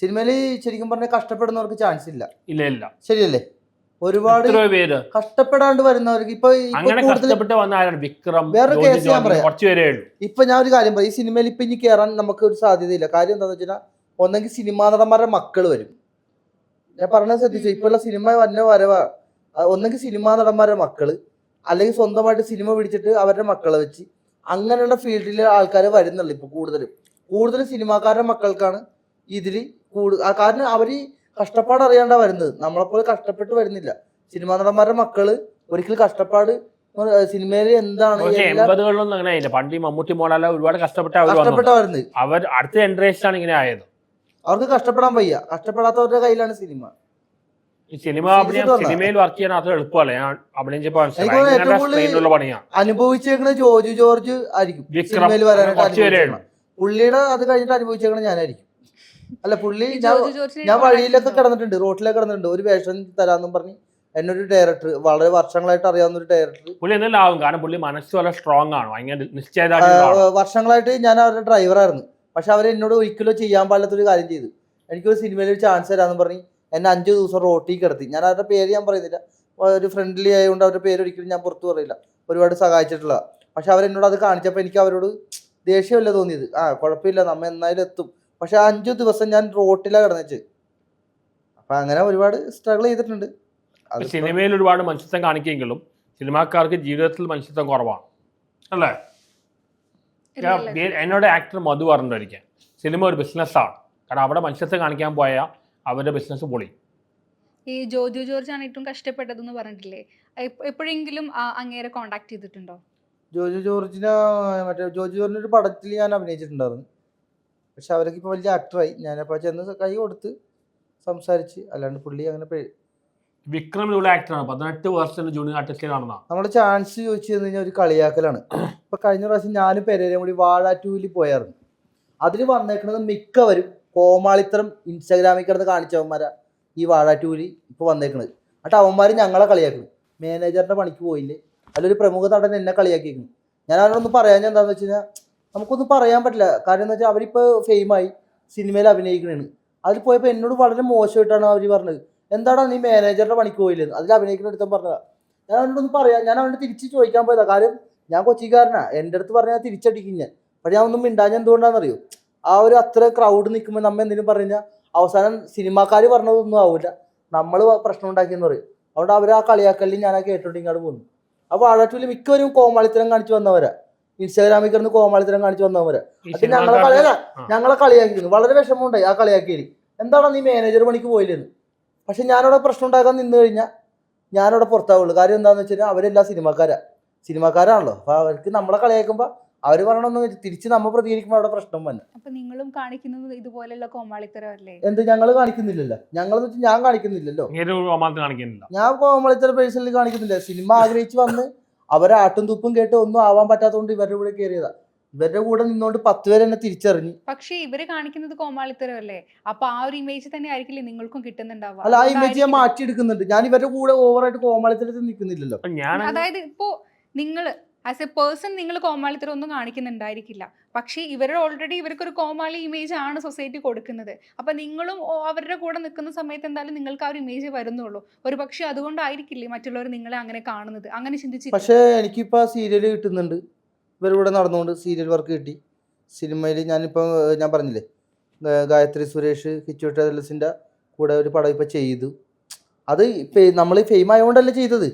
സിനിമയിൽ ശരിക്കും പറഞ്ഞാൽ കഷ്ടപ്പെടുന്നവർക്ക് ചാൻസ് ഇല്ല. ഇല്ല ഇല്ല. ശരിയല്ലേ? ഒരുപാട് എത്രയോ പേര്. കഷ്ടപ്പെടാണ്ട് വരുന്നവർക്ക് ഇപ്പൊ അങ്ങനെ കഷ്ടപ്പെട്ട് വന്ന ആരാണ്? വിക്രം വേറൊരു കേസ് ഞാൻ പറയാം. കുറച്ച് പേരേ ഉള്ളൂ. ഇപ്പൊ ഞാൻ ഒരു കാര്യം പറയാം. ഈ സിനിമയിൽ ഇപ്പൊ ഇനി കേറാൻ നമുക്ക് ഒരു സാധ്യതയില്ല. കാര്യം എന്താണെന്ന് വെച്ചാൽ ഒന്നെങ്കിൽ സിനിമാ നടന്മാരുടെ മക്കൾ വരും. ഞാൻ പറഞ്ഞത് ശ്രദ്ധിച്ചു? ഇപ്പോഴുള്ള സിനിമ വന്ന വരവാ. ഒന്നെങ്കിൽ സിനിമാ നടന്മാരുടെ മക്കൾ അല്ലെങ്കിൽ സ്വന്തമായിട്ട് സിനിമ പിടിച്ചിട്ട് അവരുടെ മക്കളെ വെച്ച് അങ്ങനെയുള്ള ഫീൽഡിലെ ആൾക്കാർ വരുന്നുള്ളു ഇപ്പൊ കൂടുതലും. കൂടുതലും സിനിമാക്കാരുടെ മക്കൾക്കാണ് ഇതിൽ കൂടു ആ, കാരണം അവർ കഷ്ടപ്പാട് അറിയാണ്ടാ വരുന്നത്. നമ്മളെപ്പോലെ കഷ്ടപ്പെട്ട് വരുന്നില്ല. സിനിമാ നടന്മാരുടെ മക്കൾ ഒരിക്കലും കഷ്ടപ്പാട് സിനിമയിൽ എന്താണ് എൺപതുകളിലൊന്നും അങ്ങനെ ആയില്ല. പണ്ട് ഈ മമ്മൂട്ടി മോളല്ല ഒരുപാട് കഷ്ടപ്പെട്ട അവർ വന്നത് കഷ്ടപ്പെട്ടാ വരുന്നത്. അവർ അടുത്ത ജനറേഷൻ ആണ് ഇങ്ങനെ ആയത്. അവർക്ക് കഷ്ടപ്പെടാൻ വയ്യ. കഷ്ടപ്പെടാത്തവരുടെ കയ്യിലാണ് സിനിമ. സിനിമ അഭിനയം. സിനിമയിൽ വർക്ക് ചെയ്യാൻ അത്ര എളുപ്പമല്ല. ഞാൻ കൂടുതൽ strain പണിയാണ് അനുഭവിച്ചേക്കണത് ജോജു ജോർജ് ആയിരിക്കും. സിനിമയിൽ വരാൻ. പുള്ളിയുടെ അത് കഴിഞ്ഞിട്ട് അനുഭവിച്ചേക്കണ ഞാനായിരിക്കും. അല്ല പുള്ളി ഞാൻ വഴിയിലൊക്കെ? കിടന്നിട്ടുണ്ട് റോട്ടിലൊക്കെ കിടന്നിട്ടുണ്ട്. ഒരു വേഷം തരാന്നും പറഞ്ഞ് എന്നൊരു ഡയറക്ടർ വളരെ വർഷങ്ങളായിട്ട് അറിയാവുന്ന ഒരു ഡയറക്ടർ പുള്ളി എന്തെങ്കിലും ആവും. കാരണം പുള്ളി മനസ്സ് വളരെ സ്ട്രോങ് ആണ്. ഭയങ്കര വർഷങ്ങളായിട്ട് ഞാൻ അവരുടെ ഡ്രൈവറായിരുന്നു പക്ഷെ അവർ എന്നോട് ഒരിക്കലും ചെയ്യാൻ പാടില്ലാത്തൊരു കാര്യം ചെയ്തു. എനിക്കൊരു സിനിമയിൽ ഒരു ചാൻസ് തരാമെന്ന് പറഞ്ഞ് എന്നെ അഞ്ചു ദിവസം റോട്ടിൽ കിടത്തി. ഞാൻ അവരുടെ പേര് ഞാൻ പറയുന്നില്ല. ഒരു ഫ്രണ്ട്ലി ആയതുകൊണ്ട് അവരുടെ പേര് ഒരിക്കലും ഞാൻ പുറത്തു പറയില്ല. ഒരുപാട് സഹായിച്ചിട്ടുള്ള പക്ഷെ അവരെന്നോട് അത് കാണിച്ചപ്പോൾ എനിക്ക് അവരോട് ദേഷ്യമല്ല തോന്നിയത്. ആ കുഴപ്പമില്ല. നമ്മ എന്നായാലും എത്തും. പക്ഷെ അഞ്ചു ദിവസം ഞാൻ റോട്ടിലാണ് കിടന്നിച്ച്. അപ്പൊ അങ്ങനെ ഒരുപാട് സ്ട്രഗിൾ ചെയ്തിട്ടുണ്ട്. സിനിമയിൽ ഒരുപാട് മനുഷ്യത്വം കാണിക്കുമെങ്കിലും സിനിമാക്കാർക്ക് ജീവിതത്തിൽ മനുഷ്യത്വം കുറവാണ്. അല്ലേ. എന്നോട് ആക്ടർ മധു പറഞ്ഞിരിക്കാൻ സിനിമ ഒരു ബിസിനസ്സാണ് കാരണം അവിടെ മനുഷ്യത്വം കാണിക്കാൻ പോയാൽ അവരുടെ ബിസിനസ് പൊളി. ഈ ജോജു ജോർജ് ആണ് ഏറ്റവും കഷ്ടപ്പെട്ടതെന്ന് പറഞ്ഞിട്ടില്ലേ? എപ്പോഴെങ്കിലും അങ്ങേരെ കോണ്ടാക്ട് ചെയ്തിട്ടുണ്ടോ? ജോജു ജോർജിനെ മറ്റേ ജോജു ജോർജിന്റെ ഒരു പടത്തിൽ ഞാൻ അഭിനയിച്ചിട്ടുണ്ടായിരുന്നു. പക്ഷെ അവരൊക്കെ ഇപ്പോൾ വലിയ ആക്ടറായി ഞാനപ്പോൾ ചെന്ന് കൈ കൊടുത്ത് സംസാരിച്ച് അല്ലാണ്ട് പുള്ളി അങ്ങനെ വിക്രം ഇവിടെ ആക്ടറാണ് പതിനെട്ട് വർഷത്തിന്റെ ജൂനിയർ ആർട്ടിസ്റ്റിലാണെന്നാ നമ്മുടെ ചാൻസ് ചോദിച്ചു തന്നു കഴിഞ്ഞാൽ ഒരു കളിയാക്കലാണ്. ഇപ്പൊ കഴിഞ്ഞ പ്രാവശ്യം ഞാനും പെരേരയും കൂടി വാഴ ടൂവിൽ പോയായിരുന്നു. അതിൽ വന്നേക്കുന്നത് മിക്കവരും കോമാളിത്തരം ഇൻസ്റ്റാഗ്രാമിൽ കിടന്ന് കാണിച്ചവന്മാരാ ഈ വാഴ ടൂലി ഇപ്പൊ വന്നേക്കുന്നത് എന്നിട്ട് അവന്മാർ ഞങ്ങളെ കളിയാക്കുന്നു മാനേജറിന്റെ പണിക്ക് പോയില്ലേ. അതിലൊരു പ്രമുഖ നടൻ എന്നെ കളിയാക്കിയിരുന്നു ഞാൻ അവരോടൊന്ന് പറയാൻ എന്താന്ന് വെച്ച് കഴിഞ്ഞാൽ നമുക്കൊന്നും പറയാൻ പറ്റില്ല. കാരണം എന്ന് വെച്ചാൽ അവരിപ്പോൾ ഫെയിമായി സിനിമയിൽ അഭിനയിക്കണേണ്. അതിൽ പോയപ്പോൾ എന്നോട് വളരെ മോശമായിട്ടാണ് അവർ പറഞ്ഞത്. എന്താടാ നീ മാനേജറുടെ പണിക്ക് പോയില്ലെന്ന് അതിൽ അഭിനയിക്കുന്ന അടുത്തും പറഞ്ഞതാ. ഞാൻ അവനോടൊന്ന് പറയാം ഞാൻ അവനോട് തിരിച്ച് ചോദിക്കാൻ പോയതാ. കാര്യം ഞാൻ കൊച്ചിക്കാരനാ. എന്റെ അടുത്ത് പറഞ്ഞാൽ തിരിച്ചടിക്കും ഞാൻ. പക്ഷെ ഞാൻ ഒന്നും മിണ്ടാഞ്ഞ എന്തുകൊണ്ടാണെന്നറിയോ ആ ഒരു അത്ര ക്രൗഡ് നിൽക്കുമ്പോൾ നമ്മൾ എന്തെങ്കിലും കഴിഞ്ഞാൽ അവസാനം സിനിമാക്കാർ പറഞ്ഞതൊന്നും ആവില്ല നമ്മൾ പ്രശ്നം ഉണ്ടാക്കിയെന്ന് പറയും. അതുകൊണ്ട് അവർ ആ കളിയാക്കലിൽ ഞാൻ ആ കേട്ടോണ്ടിങ്ങാട് പോകുന്നു അപ്പോൾ വാഴാറ്റൂൽ മിക്കവരും കോമാളിത്തരം കാണിച്ചു വന്നവരാ. ഇൻസ്റ്റാഗ്രാമിൽ കിടന്ന് കോമാളിത്തരം കാണിച്ചു വന്നവരാ ഈ അത് ഞങ്ങളെ കളിയല്ല ഞങ്ങളെ കളിയാക്കിയിരുന്നു വളരെ വിഷമമുണ്ടായി ആ കളിയാക്കിയിൽ എന്താണ് നീ മാനേജർ പണിക്ക് പോയില്ലെന്ന്? പക്ഷെ ഞാനവിടെ പ്രശ്നം ഉണ്ടാക്കാൻ നിന്ന് കഴിഞ്ഞാൽ ഞാനവിടെ പുറത്താവുള്ളൂ. കാര്യം എന്താണെന്ന് വെച്ച് കഴിഞ്ഞാൽ അവരെല്ലാം സിനിമാക്കാരാ. സിനിമാക്കാരാണല്ലോ. അപ്പോൾ അവർക്ക് നമ്മളെ കളിയാക്കുമ്പോൾ അവർ പറയണമെന്ന് തിരിച്ച് നമ്മൾ പ്രതികരിക്കുമ്പോൾ അവിടെ പ്രശ്നം വന്നു. അപ്പൊ നിങ്ങളും കാണിക്കുന്നത് ഇതുപോലെയുള്ള കോമാളിത്തരല്ലേ എന്ത് ഞങ്ങൾ കാണിക്കുന്നില്ലല്ലോ. ഞങ്ങൾ ഞാൻ കാണിക്കുന്നില്ലല്ലോ. ഞാൻ കോമാളിത്തര പേഴ്സണലി കാണിക്കുന്നില്ല. സിനിമ ആഗ്രഹിച്ച് വന്ന് അവരെ ആട്ടും തുപ്പും കേട്ട് ഒന്നും ആവാൻ പറ്റാത്തതുകൊണ്ട് ഇവരുടെ കൂടെ കയറിയതാ ഇവരുടെ കൂടെ നിന്നോണ്ട് പത്ത് പേര് എന്നെ തിരിച്ചറിഞ്ഞു. പക്ഷേ ഇവർ കാണിക്കുന്നത് കോമാളിത്തരല്ലേ അപ്പൊ ആ ഒരു ഇമേജ് തന്നെ ആയിരിക്കില്ലേ നിങ്ങൾക്കും കിട്ടുന്നുണ്ടാവുക? അല്ല ആ ഇമേജ് ഞാൻ മാറ്റിയെടുക്കുന്നുണ്ട്. ഞാൻ ഇവരുടെ കൂടെ ഓവറായിട്ട് കോമാളിത്തരത്തിൽ നിൽക്കുന്നില്ലല്ലോ. ഞാൻ അതായത് ഇപ്പോ നിങ്ങൾ ആസ് എ പേഴ്സൺ നിങ്ങൾ കോമാളിത്തരം ഒന്നും കാണിക്കുന്നുണ്ടായിരിക്കില്ല. പക്ഷേ ഇവരുടെ ഓൾറെഡി ഇവർക്കൊരു കോമാളി ഇമേജ് ആണ് സൊസൈറ്റി കൊടുക്കുന്നത്. അപ്പം നിങ്ങളും അവരുടെ കൂടെ നിൽക്കുന്ന സമയത്ത് എന്തായാലും നിങ്ങൾക്ക് ആ ഒരു ഇമേജ് വരുന്നുള്ളൂ. ഒരു പക്ഷേ അതുകൊണ്ടായിരിക്കില്ലേ മറ്റുള്ളവർ നിങ്ങളെ അങ്ങനെ കാണുന്നത്? അങ്ങനെ ചിന്തിച്ചു പക്ഷേ എനിക്കിപ്പോൾ സീരിയൽ കിട്ടുന്നുണ്ട്. ഇവരിവിടെ നടന്നുകൊണ്ട് സീരിയൽ വർക്ക് കിട്ടി. സിനിമയിൽ ഞാനിപ്പോൾ ഞാൻ പറഞ്ഞില്ലേ ഗായത്രി സുരേഷ് കിച്ചു കൂടെ ഒരു പടം ഇപ്പോൾ ചെയ്തു. അത് നമ്മൾ ഫെയിം ആയതുകൊണ്ടല്ലേ ചെയ്തത്?